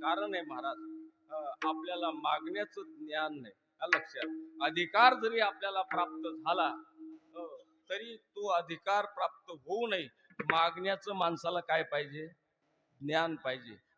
कारण आहे महाराज अ, आपल्याला मागण्याचं ज्ञान नाही. लक्षात. अधिकार जरी आपल्याला प्राप्त झाला तरी तो अधिकार प्राप्त होऊ नये. मागण्याचं माणसाला काय पाहिजे? ज्ञान पाहिजे. आणि